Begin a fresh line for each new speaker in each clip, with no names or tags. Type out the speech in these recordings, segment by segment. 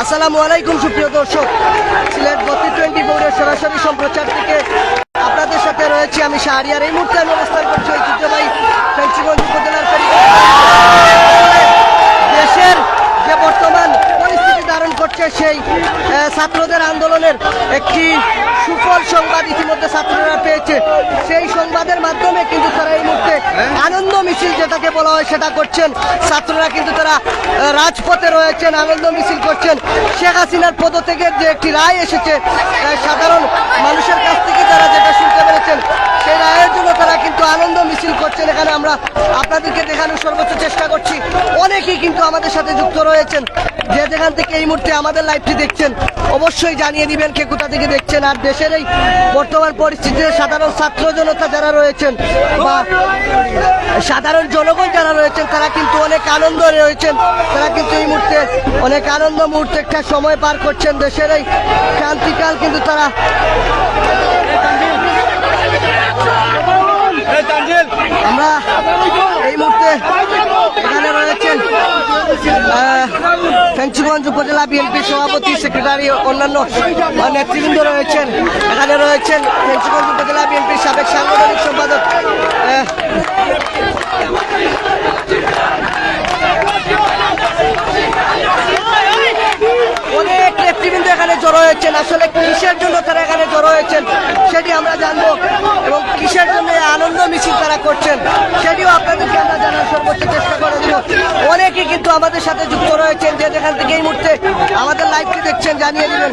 আসসালামু আলাইকুম, সুপ্রিয় দর্শক। সিলেট গতি টোয়েন্টি ফোরের সরাসরি সম্প্রচার থেকে আপনাদের সাথে রয়েছে আমি শাহরিয়ার। এই মুহূর্তে আমি অবস্থান করছি ঐতিহ্যবাহী ফেন্সিগঞ্জ উপজেলার দেশের যে বর্তমান পরিস্থিতি ধারণ করছে সেই ছাত্রদের আন্দোলনের একটি সুফল সংবাদ ইতিমধ্যে ছাত্ররা পেয়েছে। সেই সংবাদের মাধ্যমে কিন্তু তারা এই মুহূর্তে বলা হয় সেটা করছেন। ছাত্ররা কিন্তু তারা রাজপথে রয়েছেন, আনন্দ মিছিল করছেন। শেখ হাসিনার পদ থেকে যে একটি রায় এসেছে সাধারণ মানুষের কাছ থেকে তারা যেটা শুনতে পেরেছেন, সেই রায়ের জন্য তারা কিন্তু আনন্দ মিছিল করছেন। এখানে আমরা আপনাদেরকে দেখানোর সর্বোচ্চ চেষ্টা করছি। অনেকেই কিন্তু আমাদের সাথে যুক্ত রয়েছেন। যে যেখান থেকে এই মুহূর্তে আমাদের লাইভটি দেখছেন, অবশ্যই জানিয়ে দিবেন কে কোথা থেকে দেখছেন। আর দেশের এই বর্তমান পরিস্থিতিতে সাধারণ ছাত্র জনতা যারা রয়েছেন বা সাধারণ জনগণ যারা রয়েছেন, তারা কিন্তু অনেক আনন্দ রয়েছেন। তারা কিন্তু এই মুহূর্তে অনেক আনন্দ মুহূর্তে একটা সময় পার করছেন। দেশের এই ক্রান্তিকাল কিন্তু তারা আমরা এই মুহূর্তে এখানে রয়েছেন আহ, ফেঞ্চুগঞ্জ উপজেলা বিএনপি সভাপতি, সেক্রেটারি অন্যান্য নেতৃবৃন্দ রয়েছেন। এখানে রয়েছেন ফেঞ্চুগঞ্জ উপজেলা বিএনপির সাবেক সাংগঠনিক সম্পাদক অনেক নেতৃবৃন্দ এখানে জড়ো হয়েছেন। আসলে কিসের জন্য তারা এখানে জড়ো হয়েছেন? সেটি আমরা জানব এবং কিসের জন্য আনন্দ মিছিল তারা করছেন সেটিও আপনাদেরকে আমরা জানার সর্বোচ্চ চেষ্টা করে দিব। অনেকে কিন্তু আমাদের সাথে যুক্ত রয়েছেন যে যেখান থেকে এই মুহূর্তে আমাদের লাইভটি দেখছেন, জানিয়ে দিবেন।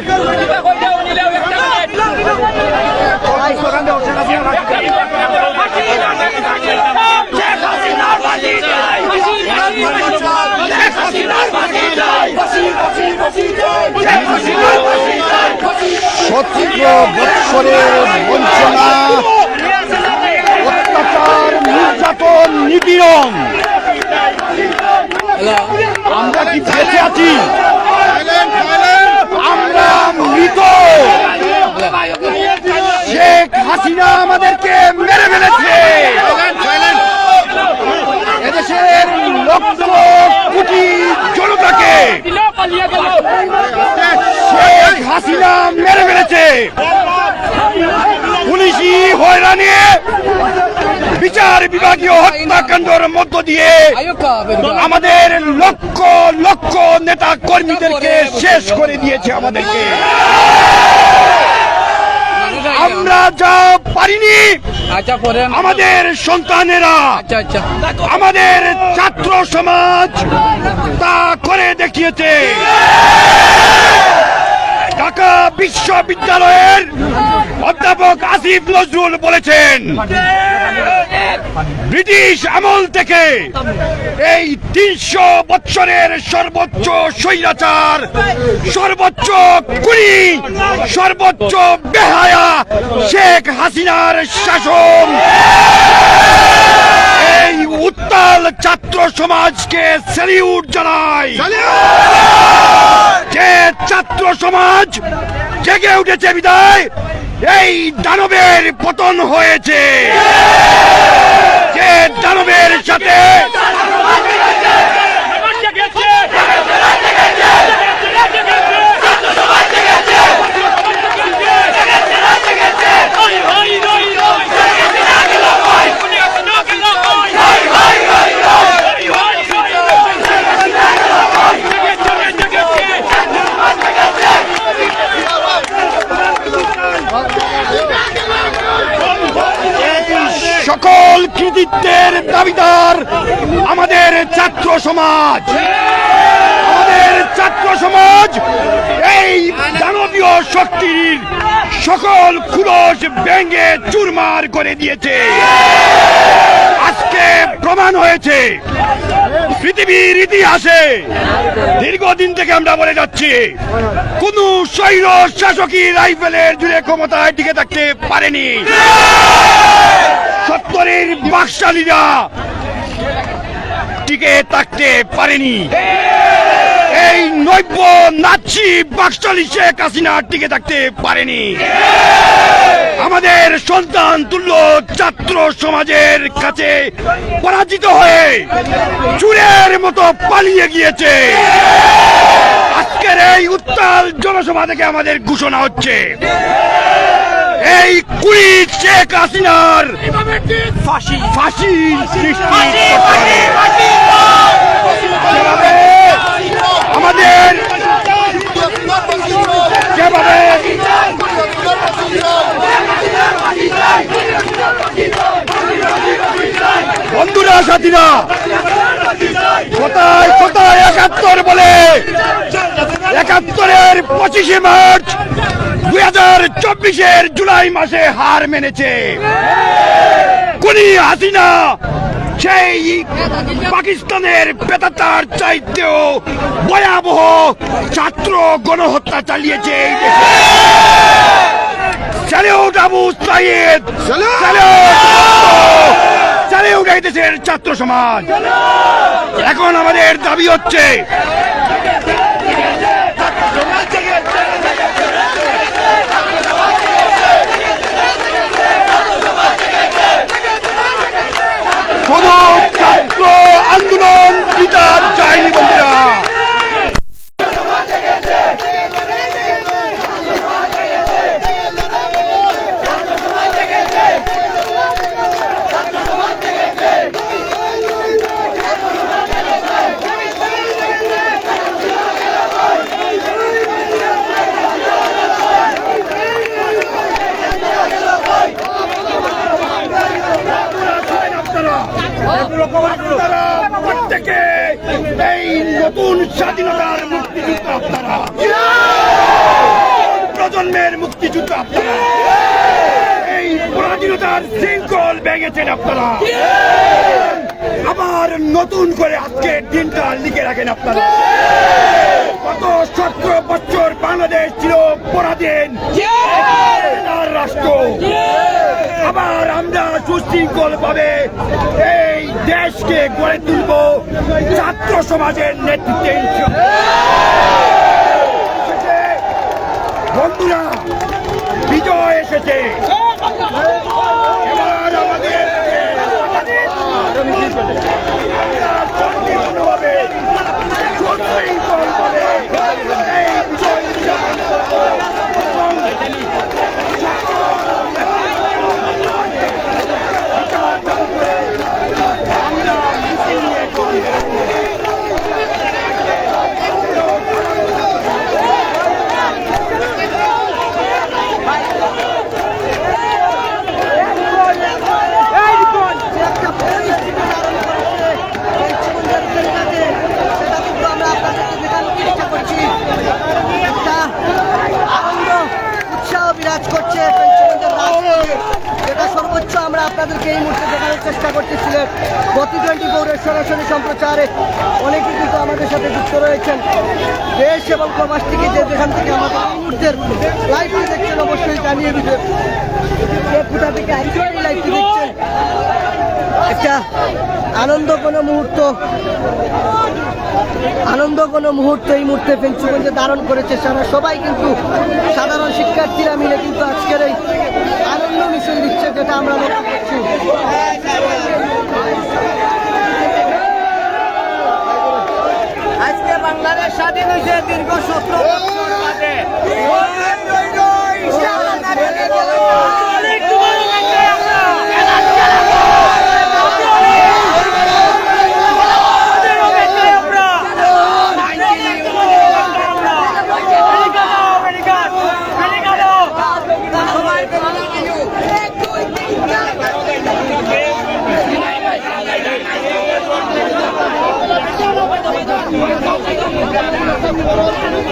সতেরো বৎসরের বঞ্চনা অত্যাচার নির্যাতন নিপীড়ন। আমরা কি বেঁচে আছি? আমরা মৃত। শেখ হাসিনা আমাদেরকে পুলিশি হয়রানি। বিচার বিভাগীয় হত্যাকাণ্ডের মধ্য দিয়ে আমাদের লক্ষ লক্ষ নেতা কর্মীদেরকে শেষ করে দিয়েছে আমাদেরকে। আমরা যা পারিনি
পরে
আমাদের সন্তানেরা, আমাদের ছাত্র সমাজ তা করে দেখিয়েছে। ঢাকা বিশ্ববিদ্যালয়ের অধ্যাপক আসিফ নজরুল বলেছেন, ব্রিটিশ আমল থেকে এই তিনশো বৎসরের সর্বোচ্চ স্বৈরাচার, সর্বোচ্চ কুড়ি, সর্বোচ্চ বেহায়া শেখ হাসিনার শাসন। উত্তাল ছাত্র সমাজকে স্যালিউট জানাই। যে ছাত্র সমাজ জেগে উঠেছে বিদায়, এই দানবের পতন হয়েছে। যে দানবের সাথে সমাজ। আমাদের ছাত্র সমাজ, এই দানবীয় শক্তির সকল খুলস ভেঙে চুরমার করে দিয়েছে। আজকে প্রমাণ হয়েছে, পৃথিবীর ইতিহাসে দীর্ঘদিন থেকে আমরা বলে যাচ্ছি, কোন স্বৈর শাসকই রাইফেলের জুড়ে ক্ষমতায় টিকে থাকতে পারেনি। সত্তরের বাকশালীরা টিকে থাকতে পারেনি। এই নৈব্য নাচি বাকশালী শেখ হাসিনা টিকে থাকতে পারেনি। আমাদের সন্তান তুল্য ছাত্র সমাজের কাছে পরাজিত হয়ে চুরের মতো পালিয়ে গিয়েছে। আজকের এই উত্তাল জনসভা থেকে আমাদের ঘোষণা হচ্ছে। এই কুড়ি শেখ হাসিনার ফাঁসি। ফাঁসি আমাদের যেভাবে বন্ধুরা সাথীরা কোথায় কোথায় একাত্তর বলে একাত্তরের পঁচিশে মার্চ দুই হাজার চব্বিশের জুলাই মাসে হার মেনেছে। কোনি হাসিনা, সেই পাকিস্তানের পেতাতার চাইতেও ভয়াবহ ছাত্র গণহত্যা চালিয়েছে এই দেশে। ছাত্র সমাজ এখন আমাদের দাবি হচ্ছে কোন ছাত্র আন্দোলন বিচার চাইনি বন্ধুরা আপনারা প্রত্যেকে এই নতুন স্বাধীনতার মুক্তিযুদ্ধ আপনারা। প্রজন্মের মুক্তিযুদ্ধ আপনারা। এই পরাধীনতার শৃঙ্খল ভেঙেছেন আপনারা। আবার নতুন করে আজকে দিনটা লিখে রাখেন আপনারা। কত সতেরো বছর বাংলাদেশ ছিল পরাধীন। রাষ্ট্র। আবার আমরা সুশৃঙ্খল ভাবে দেশকে গড়ে তুলব ছাত্র সমাজের নেতৃত্বে। বন্ধুরা বিজয় এসেছে আমাদের আমরা শান্তিপূর্ণভাবে, সুশৃঙ্খলভাবে এই বিজয় উদযাপন করব। এবং
যে একটা পরিস্থিতি ধারণ করেছে এই জীবনযাত্রার কাজে, সেটা কিন্তু আমরা আপনাদেরকে দেখানোর চেষ্টা করছি একটা আনন্দ উৎসাহ বিরাজ করছে পঞ্চগঞ্জের রাজপথে। যেটা সর্বোচ্চ আমরা আপনাদেরকে এই মুহূর্তে দেখানোর চেষ্টা করতেছিলেন গতি টোয়েন্টি ফোরের সরাসরি সম্প্রচারে অনেকে কিন্তু আমাদের সাথে যুক্ত রয়েছেন দেশ এবং প্রবাস থেকে যে যেখান থেকে আমাদের মুহূর্তের লাইভটি দেখছেন, অবশ্যই জানিয়ে দিবেন কোথা থেকে আজকে এই লাইভটি দেখছেন, একটা আনন্দ কোনো মুহূর্ত। আনন্দ কোনো মুহূর্ত এই মুহূর্তে পেঞ্চুগঞ্জে ধারণ করেছে সারা। সবাই কিন্তু সাধারণ শিক্ষার্থীরা মিলে কিন্তু আজকের এই আনন্দ মিছিল দিচ্ছে, যেটা আমরা লক্ষ্য করছি
আজকে বাংলাদেশ স্বাধীন হয়েছে দীর্ঘ সতেরো বছর বাদে।
এই Oh, my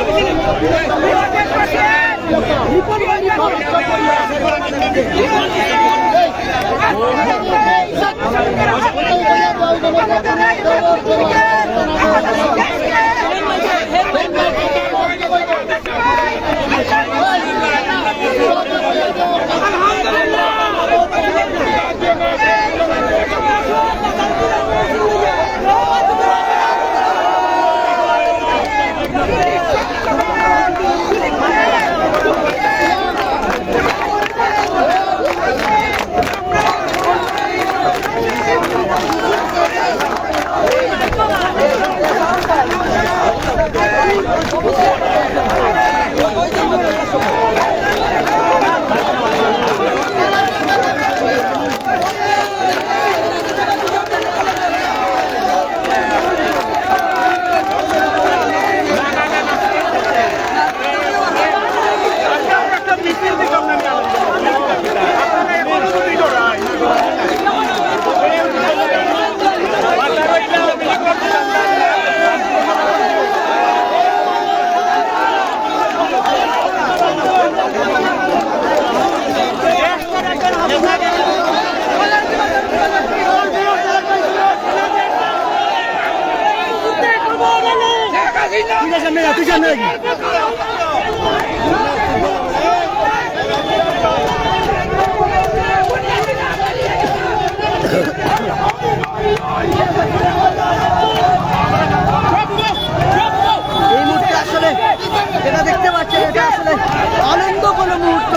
God. তুই এই মুহূর্তে আসলে এটা দেখতে পাচ্ছেন এটা আসলে আনন্দ কোনো মুহূর্ত।